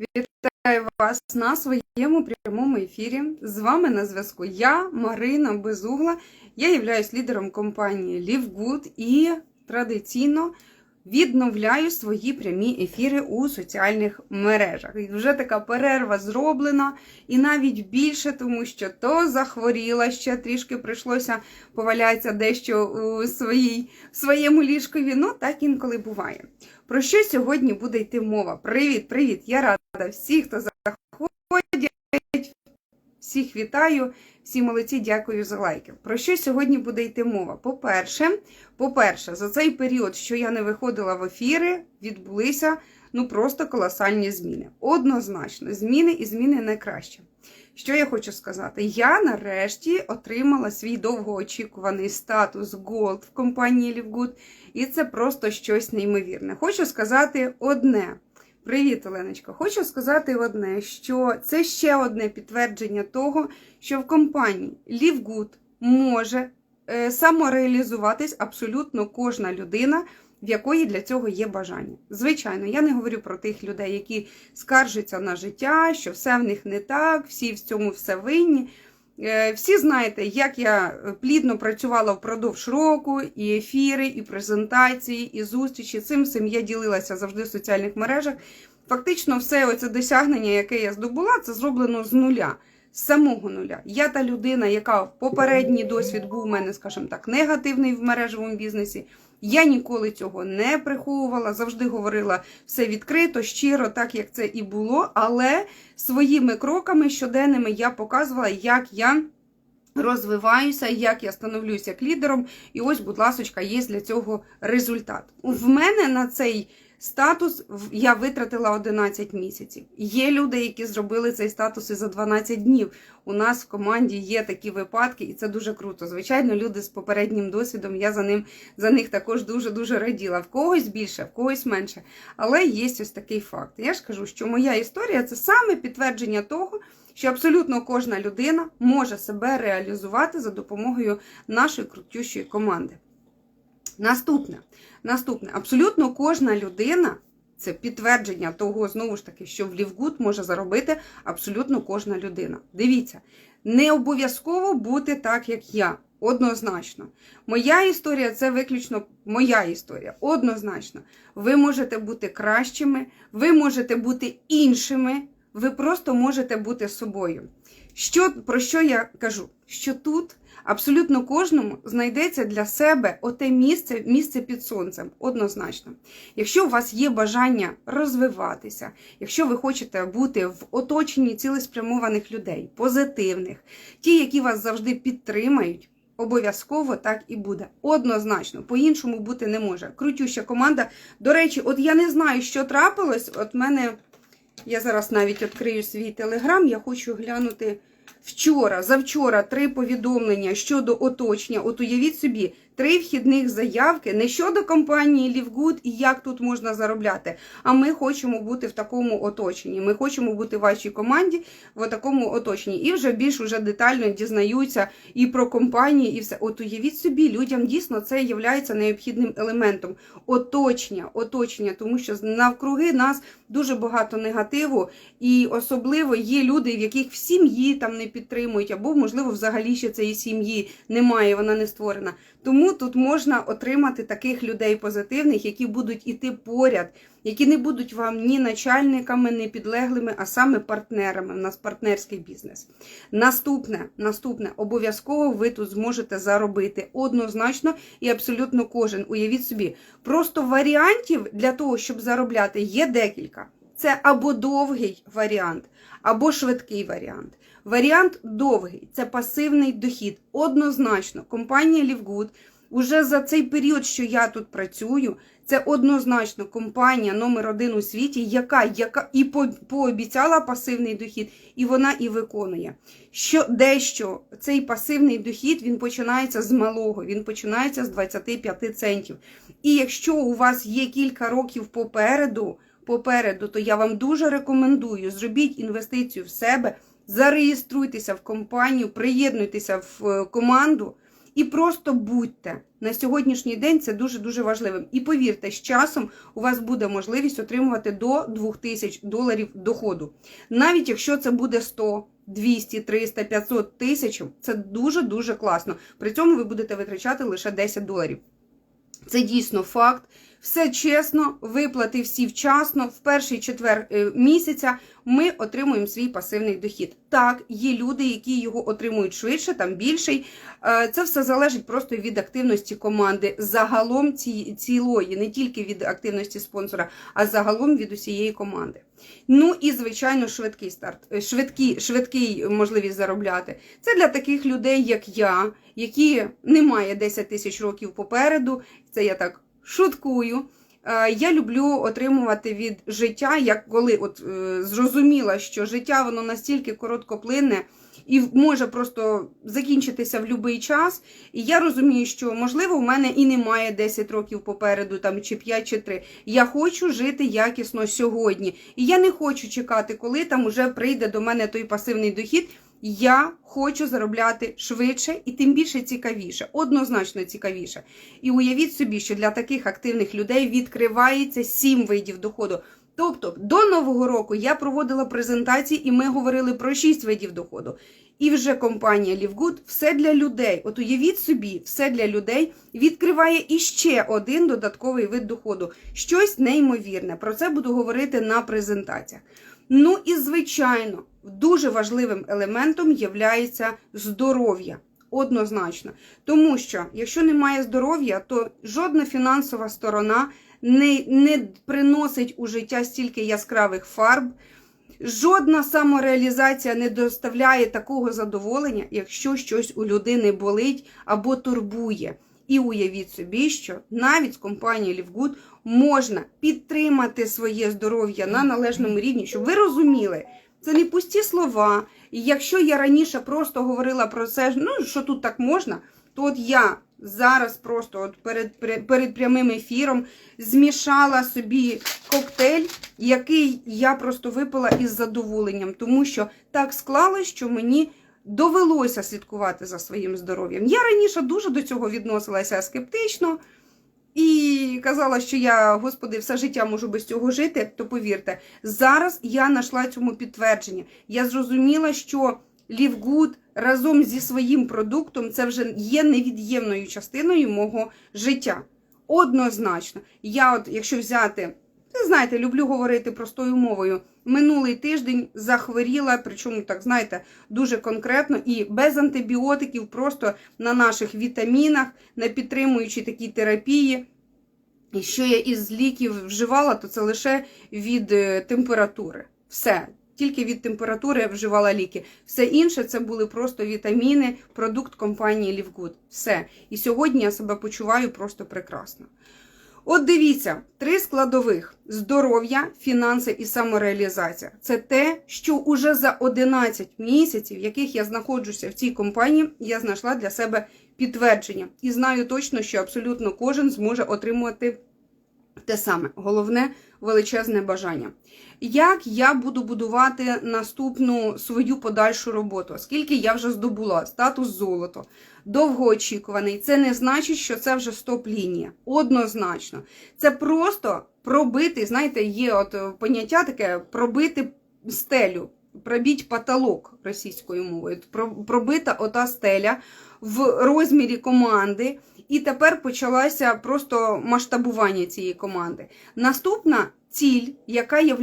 Вітаю вас на своєму прямому ефірі. З вами на зв'язку я, Марина Безугла. Я являюсь лідером компанії LiveGood і традиційно відновляю свої прямі ефіри у соціальних мережах. І вже така перерва зроблена, і навіть більше, тому що то захворіла, ще трішки прийшлося повалятися дещо у своїй, своєму ліжкові. Ну, так інколи буває. Про що сьогодні буде йти мова? Привіт, привіт! Я рада всіх, хто заходять. Всіх вітаю, всі молодці, дякую за лайки. Про що сьогодні буде йти мова? По-перше, по-перше, за цей період, що я не виходила в ефіри, відбулися ну просто колосальні зміни. Однозначно, зміни і зміни найкраще. Що я хочу сказати? Я нарешті отримала свій довгоочікуваний статус Gold в компанії LiveGood, і це просто щось неймовірне. Хочу сказати одне. Привіт, Оленочко. Хочу сказати одне, що це ще одне підтвердження того, що в компанії LiveGood може е, самореалізуватись абсолютно кожна людина, в якої для цього є бажання. Звичайно, я не говорю про тих людей, які скаржаться на життя, що все в них не так, всі в цьому все винні. Е, Всі знаєте, як я плідно працювала впродовж року, і ефіри, і презентації, і зустрічі. Цим всім я ділилася завжди в соціальних мережах. Фактично, все оце досягнення, яке я здобула, це зроблено з нуля, з самого нуля. Я та людина, яка в попередній досвід був у мене, скажімо так, негативний в мережевому бізнесі. Я ніколи цього не приховувала, завжди говорила все відкрито, щиро, так як це і було. Але своїми кроками щоденними я показувала, як я розвиваюся, як я становлюся як лідером. І ось, будь ласка, є для цього результат. В мене на цей статус я витратила 11 місяців. Є люди, які зробили цей статус і за 12 днів. У нас в команді є такі випадки, і це дуже круто. Звичайно, люди з попереднім досвідом. Я за ним за них також дуже дуже раділа. В когось більше, в когось менше. Але є ось такий факт. Я ж кажу, що моя історія це саме підтвердження того. Що абсолютно кожна людина може себе реалізувати за допомогою нашої крутющої команди. Наступне, наступне, абсолютно кожна людина, це підтвердження того, знову ж таки, що в Лівгуд може заробити абсолютно кожна людина. Дивіться, не обов'язково бути так, як я. Однозначно. Моя історія це виключно моя історія. Однозначно. Ви можете бути кращими, ви можете бути іншими, ви просто можете бути собою. Що, Про що я кажу? Що тут абсолютно кожному знайдеться для себе оте місце, місце під сонцем, однозначно. Якщо у вас є бажання розвиватися, якщо ви хочете бути в оточенні цілеспрямованих людей, позитивних, ті, які вас завжди підтримають. Обов'язково так і буде. Однозначно, по-іншому бути не може. Крутюща команда. До речі, от я не знаю, що трапилось. От мене, я зараз навіть відкрию свій телеграм, я хочу глянути вчора, завчора три повідомлення щодо оточення. От уявіть собі, три вхідних заявки не щодо компанії Лівгуд і як тут можна заробляти. А ми хочемо бути в такому оточенні. Ми хочемо бути в вашій команді в такому оточенні. І вже більш уже детально дізнаються і про компанії, і все. От уявіть собі, людям дійсно це є необхідним елементом. Оточення, оточення, тому що навкруги нас дуже багато негативу, і особливо є люди, в яких в сім'ї там не підтримують, або, можливо, взагалі ще цієї сім'ї немає, вона не створена. Тому тут можна отримати таких людей позитивних, які будуть іти поряд, які не будуть вам ні начальниками, ні підлеглими, а саме партнерами. У нас партнерський бізнес. Наступне, наступне, обов'язково ви тут зможете заробити однозначно і абсолютно кожен. Уявіть собі, просто варіантів для того, щоб заробляти, є декілька. Це або довгий варіант, або швидкий варіант. Варіант довгий це пасивний дохід. Однозначно, компанія Лівгуд уже за цей період, що я тут працюю, це однозначно компанія номер один у світі, яка яка і по, пообіцяла пасивний дохід, і вона і виконує. Що дещо цей пасивний дохід він починається з малого, він починається з 25 центів. І якщо у вас є кілька років попереду, попереду, то я вам дуже рекомендую зробіть інвестицію в себе. Зареєструйтеся в компанію, приєднуйтеся в команду І просто будьте на сьогоднішній день це дуже дуже важливим. І повірте, з часом у вас буде можливість отримувати до 2000 доларів доходу. Навіть якщо це буде 100, 200, 300, 500 тисяч, це дуже дуже класно. При цьому ви будете витрачати лише 10 доларів. Це дійсно факт. Все чесно, виплати всі вчасно. В перший четвер е, місяця ми отримуємо свій пасивний дохід. Так, є люди, які його отримують швидше, там більший. Е, Це все залежить просто від активності команди, загалом ці, цілої, не тільки від активності спонсора, а загалом від усієї команди. Ну і звичайно, швидкий старт, е, швидкий, швидкий можливість заробляти. Це для таких людей, як я, які не має 10 тисяч років попереду. Це я так шуткую. Е, Я люблю отримувати від життя, як коли от е, зрозуміла, що життя воно настільки короткоплинне і може просто закінчитися в будь-який час. І я розумію, що можливо в мене і немає 10 років попереду, там чи 5, чи 3. Я хочу жити якісно сьогодні. І я не хочу чекати, коли там уже прийде до мене той пасивний дохід. Я хочу заробляти швидше і тим більше цікавіше, однозначно цікавіше. І уявіть собі, що для таких активних людей відкривається сім видів доходу. Тобто до нового року я проводила презентації, і ми говорили про шість видів доходу. І вже компанія LiveGood все для людей. От уявіть собі, все для людей відкриває іще один додатковий вид доходу. Щось неймовірне. Про це буду говорити на презентаціях. Ну і звичайно, дуже важливим елементом є здоров'я. Однозначно. Тому що, якщо немає здоров'я, то жодна фінансова сторона не, не приносить у життя стільки яскравих фарб, жодна самореалізація не доставляє такого задоволення, якщо щось у людини болить або турбує. І уявіть собі, що навіть з компанією Лівгуд можна підтримати своє здоров'я на належному рівні, щоб ви розуміли, це не пусті слова. І якщо я раніше просто говорила про це, ну що тут так можна, то от я зараз просто от перед, перед прямим ефіром змішала собі коктейль, який я просто випила із задоволенням, тому що так склалось, що мені. Довелося слідкувати за своїм здоров'ям. Я раніше дуже до цього відносилася скептично і казала, що я, господи, все життя можу без цього жити. То повірте, зараз я знайшла цьому підтвердження. Я зрозуміла, що Лівгуд разом зі своїм продуктом це вже є невід'ємною частиною мого життя. Однозначно, я, от, якщо взяти. Ви знаєте, люблю говорити простою мовою. Минулий тиждень захворіла, причому, так знаєте, дуже конкретно і без антибіотиків, просто на наших вітамінах, на підтримуючій такій терапії. І що я із ліків вживала, то це лише від е, температури. Все. Тільки від температури я вживала ліки. Все інше це були просто вітаміни, продукт компанії Лівгуд. Все. І сьогодні я себе почуваю просто прекрасно. От дивіться, три складових: здоров'я, фінанси і самореалізація. Це те, що уже за 11 місяців, яких я знаходжуся в цій компанії, я знайшла для себе підтвердження. І знаю точно, що абсолютно кожен зможе отримувати те саме. Головне величезне бажання. Як я буду будувати наступну свою подальшу роботу, оскільки я вже здобула статус золото, довгоочікуваний, це не значить, що це вже стоп-лінія. Однозначно. Це просто пробити, знаєте, є от поняття таке пробити стелю, пробіть потолок російською мовою. Пробита ота стеля в розмірі команди. І тепер почалося просто масштабування цієї команди. Наступна ціль, яка є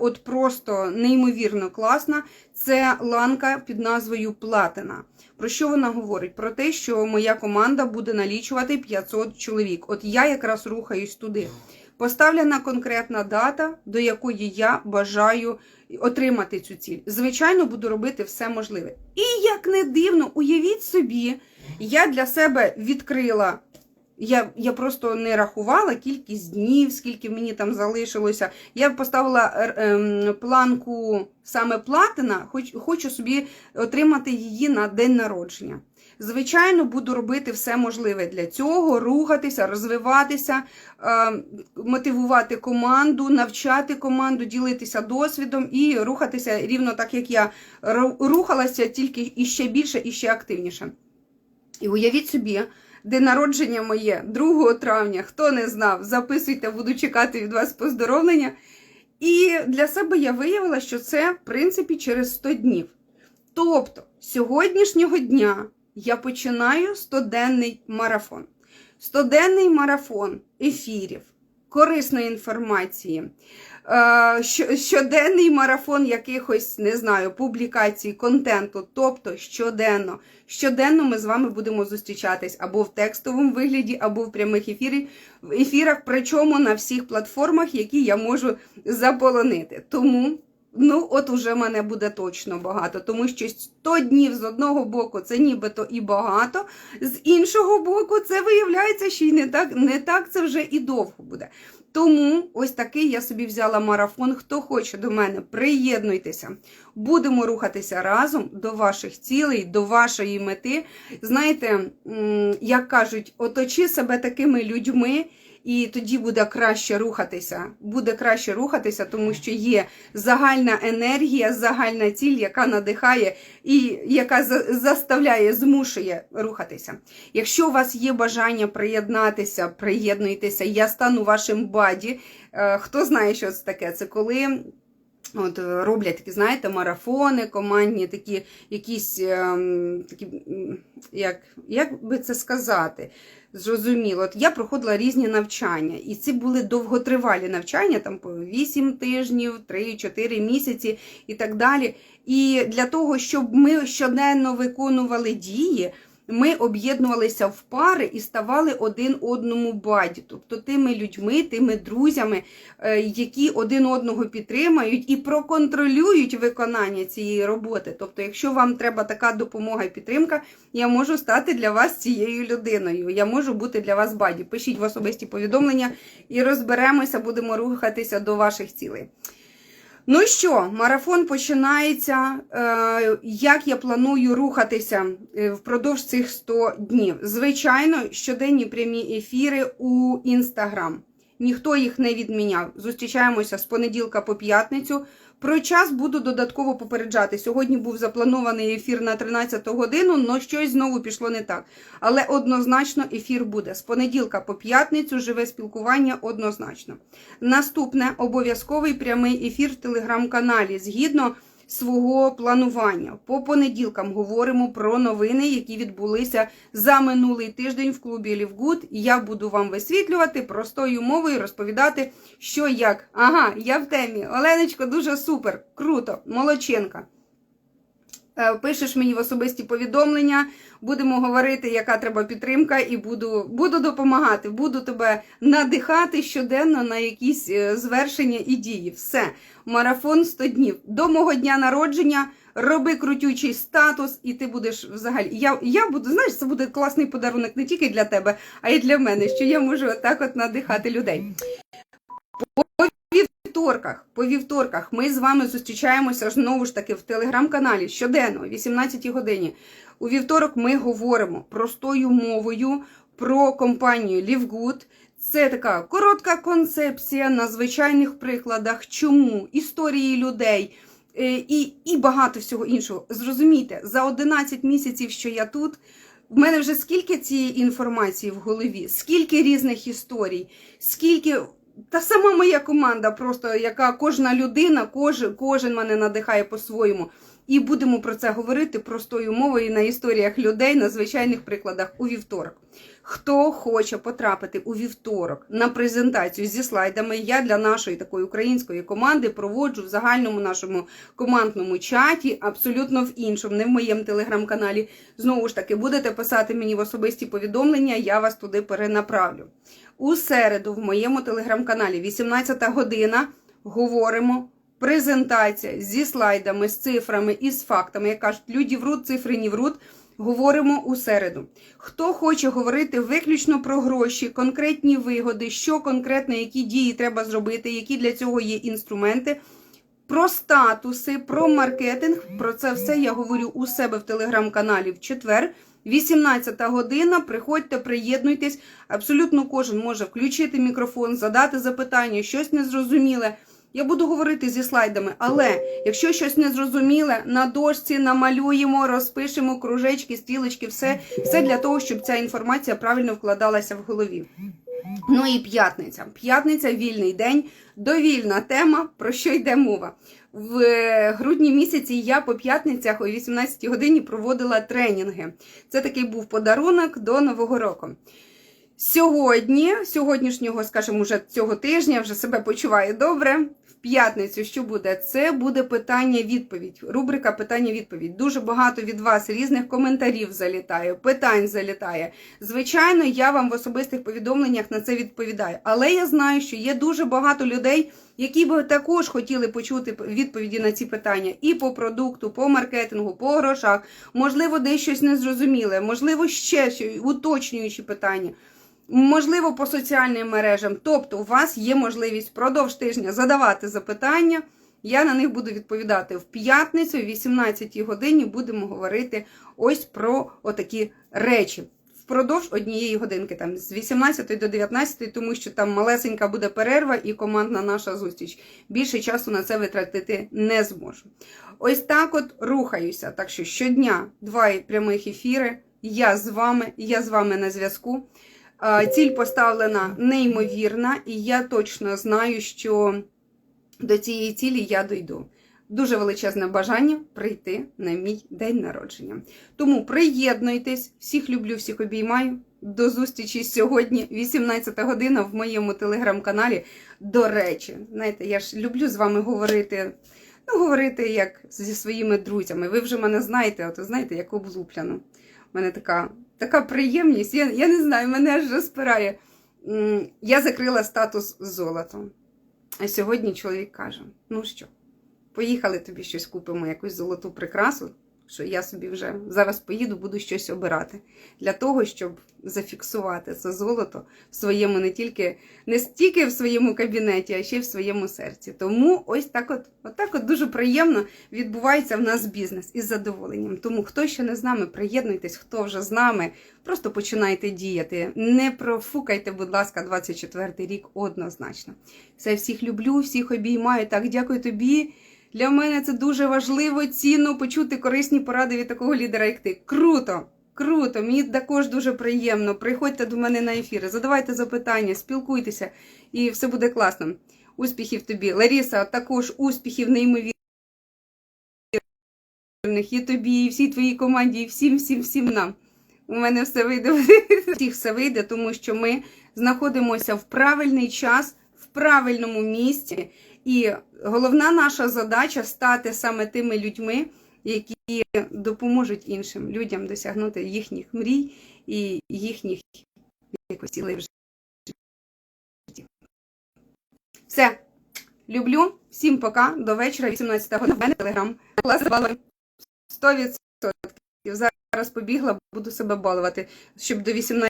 от просто неймовірно класна, це ланка під назвою Платина. Про що вона говорить? Про те, що моя команда буде налічувати 500 чоловік. От я якраз рухаюсь туди. Поставлена конкретна дата, до якої я бажаю отримати цю ціль. Звичайно, буду робити все можливе. І як не дивно, уявіть собі, я для себе відкрила. Я я просто не рахувала кількість днів, скільки мені там залишилося. Я поставила е, планку саме платина, хоч, хочу собі отримати її на день народження. Звичайно, буду робити все можливе для цього, рухатися, розвиватися, е, мотивувати команду, навчати команду, ділитися досвідом і рухатися рівно так, як я рухалася, тільки іще більше і ще активніше. І уявіть собі, день народження моє 2 травня, хто не знав, записуйте, буду чекати від вас поздоровлення. І для себе я виявила, що це, в принципі, через 100 днів. Тобто, сьогоднішнього дня я починаю 100-денний марафон. 100-денний марафон ефірів, корисної інформації, е, щоденний марафон якихось, не знаю, публікацій, контенту. Тобто щоденно. Щоденно ми з вами будемо зустрічатись або в текстовому вигляді, або в прямих ефірі, ефірах, причому на всіх платформах, які я можу заполонити. Тому. Ну, от уже мене буде точно багато, тому що 100 днів з одного боку це нібито і багато, з іншого боку, це виявляється, що й не так, не так це вже і довго буде. Тому ось такий я собі взяла марафон. Хто хоче до мене, приєднуйтеся. Будемо рухатися разом до ваших цілей, до вашої мети. Знаєте, як кажуть, оточи себе такими людьми. І тоді буде краще рухатися. Буде краще рухатися, тому що є загальна енергія, загальна ціль, яка надихає і яка заставляє, змушує рухатися. Якщо у вас є бажання приєднатися, приєднуйтеся, я стану вашим баді. Е, Хто знає, що це таке? Це коли. От е, роблять такі, знаєте, марафони, командні, такі якісь ем, такі, як, як би це сказати? Зрозуміло, от я проходила різні навчання, і це були довготривалі навчання, там по 8 тижнів, 3-4 місяці і так далі. І для того, щоб ми щоденно виконували дії, ми об'єднувалися в пари і ставали один одному баді, тобто тими людьми, тими друзями, е, які один одного підтримають і проконтролюють виконання цієї роботи. Тобто, якщо вам треба така допомога і підтримка, я можу стати для вас цією людиною. Я можу бути для вас баді. Пишіть в особисті повідомлення і розберемося, будемо рухатися до ваших цілей. Ну що, марафон починається. Е, як я планую рухатися е, впродовж цих 100 днів? Звичайно, щоденні прямі ефіри у Інстаграм. Ніхто їх не відміняв. Зустрічаємося з понеділка по п'ятницю. Про час буду додатково попереджати. Сьогодні був запланований ефір на 13 годину, але щось знову пішло не так. Але однозначно ефір буде з понеділка по п'ятницю. Живе спілкування однозначно. Наступне обов'язковий прямий ефір в телеграм-каналі згідно свого планування. По понеділкам говоримо про новини, які відбулися за минулий тиждень в клубі Лівгуд. Я буду вам висвітлювати простою мовою, розповідати, що як. Ага, я в темі. Оленочко, дуже супер, круто, молодченка. Е, Пишеш мені в особисті повідомлення, будемо говорити, яка треба підтримка, і буду, буду допомагати, буду тебе надихати щоденно на якісь е, звершення і дії. Все, марафон 100 днів. До мого дня народження роби крутючий статус, і ти будеш взагалі. Я, я буду, знаєш, це буде класний подарунок не тільки для тебе, а й для мене, що я можу отак от надихати людей вівторках, по вівторках ми з вами зустрічаємося знову ж таки в телеграм-каналі щоденно, о 18 годині. У вівторок ми говоримо простою мовою про компанію Лівгуд. Це така коротка концепція на звичайних прикладах, чому історії людей е, і, і багато всього іншого. Зрозумійте, за 11 місяців, що я тут. В мене вже скільки цієї інформації в голові, скільки різних історій, скільки та сама моя команда, просто яка кожна людина, кожен, кожен мене надихає по-своєму. І будемо про це говорити простою мовою на історіях людей на звичайних прикладах у вівторок. Хто хоче потрапити у вівторок на презентацію зі слайдами, я для нашої такої української команди проводжу в загальному нашому командному чаті, абсолютно в іншому, не в моєму телеграм-каналі. Знову ж таки, будете писати мені в особисті повідомлення, я вас туди перенаправлю. У середу в моєму телеграм-каналі 18 година говоримо. Презентація зі слайдами, з цифрами і з фактами. Як кажуть, люди врут, цифри не врут. Говоримо у середу. Хто хоче говорити виключно про гроші, конкретні вигоди, що конкретно, які дії треба зробити, які для цього є інструменти, про статуси, про маркетинг. Про це все я говорю у себе в телеграм-каналі в четвер. 18 година. Приходьте, приєднуйтесь. Абсолютно кожен може включити мікрофон, задати запитання, щось незрозуміле. Я буду говорити зі слайдами, але якщо щось незрозуміле, на дошці намалюємо, розпишемо кружечки, стрілочки, все, все для того, щоб ця інформація правильно вкладалася в голові. Ну і п'ятниця. П'ятниця вільний день, довільна тема, про що йде мова. В грудні місяці я по п'ятницях о 18 годині проводила тренінги. Це такий був подарунок до Нового року. Сьогодні, сьогоднішнього, скажімо, вже цього тижня, вже себе почуваю добре. П'ятницю, що буде? Це буде питання-відповідь. Рубрика питання-відповідь. Дуже багато від вас різних коментарів залітає, питань залітає. Звичайно, я вам в особистих повідомленнях на це відповідаю. Але я знаю, що є дуже багато людей, які би також хотіли почути відповіді на ці питання і по продукту, по маркетингу, по грошах, можливо, десь щось незрозуміле, можливо, ще уточнюючі питання. Можливо, по соціальним мережам. Тобто, у вас є можливість впродовж тижня задавати запитання. Я на них буду відповідати в п'ятницю, о 18 годині будемо говорити ось про отакі речі. Впродовж однієї годинки, там з 18 до 19, тому що там малесенька буде перерва і командна наша зустріч. Більше часу на це витратити не зможу. Ось так от рухаюся. Так що щодня два прямих ефіри. Я з вами, я з вами на зв'язку. Ціль поставлена неймовірна, і я точно знаю, що до цієї цілі я дойду. Дуже величезне бажання прийти на мій день народження. Тому приєднуйтесь, всіх люблю, всіх обіймаю. До зустрічі сьогодні, 18 година, в моєму телеграм-каналі. До речі, знаєте, я ж люблю з вами говорити. Ну, говорити як зі своїми друзями. Ви вже мене знаєте, от знаєте, як облупляну. У мене така така приємність. Я я не знаю, мене аж розпирає. Я закрила статус золотом. А сьогодні чоловік каже: ну що, поїхали тобі щось купимо, якусь золоту прикрасу, що я собі вже зараз поїду, буду щось обирати. Для того, щоб зафіксувати це золото в своєму не тільки не стільки в своєму кабінеті, а ще й в своєму серці. Тому ось так от, от так от дуже приємно відбувається в нас бізнес із задоволенням. Тому хто ще не з нами, приєднуйтесь, хто вже з нами, просто починайте діяти. Не профукайте, будь ласка, 24-й рік однозначно. Все, всіх люблю, всіх обіймаю. Так, дякую тобі. Для мене це дуже важливо, цінно почути корисні поради від такого лідера, як ти. Круто! Круто, мені також дуже приємно. Приходьте до мене на ефіри, задавайте запитання, спілкуйтеся, і все буде класно. Успіхів тобі, Ларіса, також успіхів неймовірних і тобі, і всій твоїй команді, і всім, всім, всім нам. У мене все вийде. Всіх все вийде, тому що ми знаходимося в правильний час, в правильному місці. І головна наша задача стати саме тими людьми, які допоможуть іншим людям досягнути їхніх мрій і їхніх якось цілей в житті. Все. Люблю. Всім пока. До вечора, 18 година. В мене телеграм. Клас балує. 100%. Зараз побігла, буду себе балувати, щоб до 18